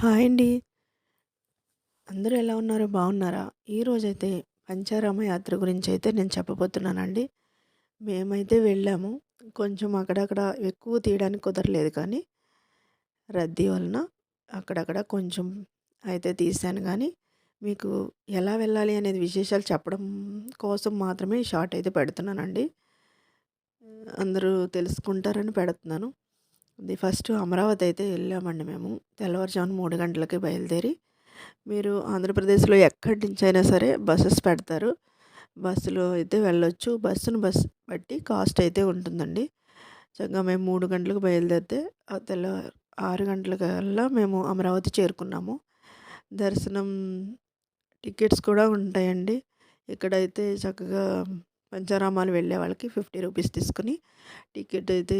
Hi అండి. అందరూ ఎలా ఉన్నారు? బాగున్నారా? ఈరోజైతే పంచారామ యాత్ర గురించి అయితే నేను చెప్పబోతున్నానండి. మేమైతే వెళ్ళాము. కొంచెం అక్కడక్కడ ఎక్కువ తీయడానికి కుదరలేదు కానీ, రద్దీ వలన అక్కడక్కడ కొంచెం అయితే తీశాను కానీ మీకు ఎలా వెళ్ళాలి అనేది విశేషాలు చెప్పడం కోసం మాత్రమే షార్ట్ అయితే పెడుతున్నానండి. అందరూ తెలుసుకుంటారని పెడుతున్నాను. ఇది ఫస్ట్ అమరావతి అయితే వెళ్ళామండి మేము. తెల్లవారుజామున మూడు గంటలకి బయలుదేరి, మీరు ఆంధ్రప్రదేశ్‌లో ఎక్కడి నుంచి అయినా సరే బస్సెస్ పెడతారు. బస్సులో అయితే వెళ్ళొచ్చు. బస్సును బస్ బట్టి కాస్ట్ అయితే ఉంటుందండి. చక్కగా మేము మూడు గంటలకు బయలుదేరితే ఆ తెల్లవారు ఆరు గంటలకల్లా మేము అమరావతి చేరుకున్నాము. దర్శనం టికెట్స్ కూడా ఉంటాయండి. ఇక్కడైతే చక్కగా పంచారామాలు వెళ్ళే వాళ్ళకి 50 రూపీస్ తీసుకొని టికెట్ అయితే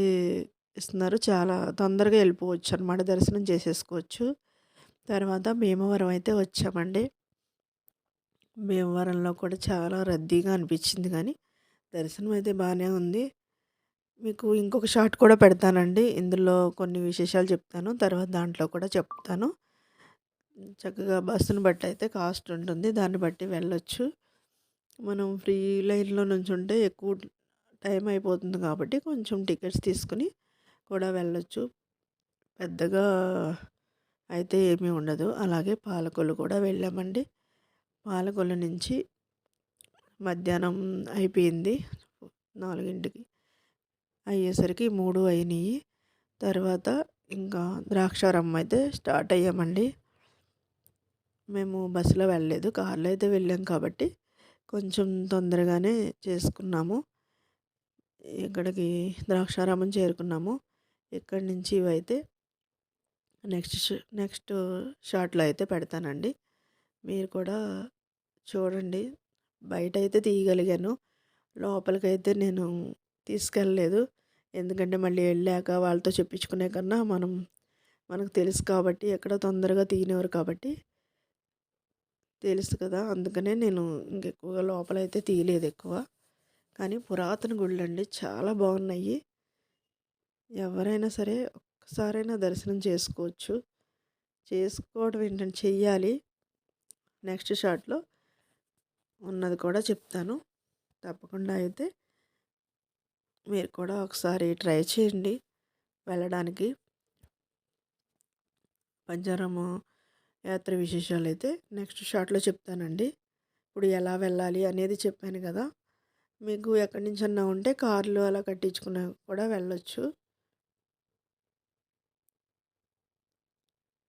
ఇస్తున్నారు. చాలా తొందరగా వెళ్ళిపోవచ్చు అనమాట. దర్శనం చేసేసుకోవచ్చు. తర్వాత భీమవరం అయితే వచ్చామండి. భీమవరంలో కూడా చాలా రద్దీగా అనిపించింది కానీ, దర్శనం అయితే బాగానే ఉంది. మీకు ఇంకొక షార్ట్ కూడా పెడతానండి. ఇందులో కొన్ని విశేషాలు చెప్తాను. తర్వాత దాంట్లో కూడా చెప్తాను. చక్కగా బస్సును బట్టి అయితే కాస్ట్ ఉంటుంది. దాన్ని బట్టి వెళ్ళొచ్చు. మనం ఫ్రీ లైన్‌లో నుంచుంటే ఎక్కువ టైం అయిపోతుంది కాబట్టి, కొంచెం టికెట్స్ తీసుకుని కూడా వెళ్ళొచ్చు. పెద్దగా అయితే ఏమీ ఉండదు. అలాగే పాలకొల్లు కూడా వెళ్ళామండి. పాలకొల్లు నుంచి మధ్యాహ్నం అయిపోయింది. నాలుగింటికి అయ్యేసరికి మూడు అయినాయి. తర్వాత ఇంకా ద్రాక్షారామం అయితే స్టార్ట్ అయ్యామండి. మేము బస్సులో వెళ్ళలేదు. కార్‌లో అయితే వెళ్ళాం కాబట్టి, కొంచెం తొందరగానే చేసుకున్నాము. ఇక్కడికి ద్రాక్షారామం చేరుకున్నాము. ఇక్కడి నుంచి ఇవైతే నెక్స్ట్ నెక్స్ట్ షార్ట్‌లో అయితే పెడతానండి. మీరు కూడా చూడండి. బయట అయితే తీయగలిగాను. లోపలికైతే నేను తీసుకెళ్ళలేదు. ఎందుకంటే మళ్ళీ వెళ్ళాక వాళ్ళతో చెప్పించుకునే కన్నా మనం మనకు తెలుసు కాబట్టి ఎక్కడ తొందరగా తీయనివారు కాబట్టి తెలుసు కదా! అందుకనే నేను ఇంకెక్కువగా లోపలైతే తీయలేదు ఎక్కువ. కానీ పురాతన గుడులండి. చాలా బాగున్నాయి. ఎవరైనా సరే ఒక్కసారైనా దర్శనం చేసుకోవచ్చు. చేసుకోవడం ఏంటంటే చెయ్యాలి. నెక్స్ట్ షార్ట్‌లో ఉన్నది కూడా చెప్తాను. తప్పకుండా అయితే మీరు కూడా ఒకసారి ట్రై చేయండి వెళ్ళడానికి. పంచారామ యాత్ర విశేషాలు అయితే నెక్స్ట్ షార్ట్‌లో చెప్తానండి. ఇప్పుడు ఎలా వెళ్ళాలి అనేది చెప్పాను కదా! మీకు ఎక్కడి నుంచి అన్నా ఉంటే కార్లు అలా కట్టించుకున్నా కూడా వెళ్ళొచ్చు.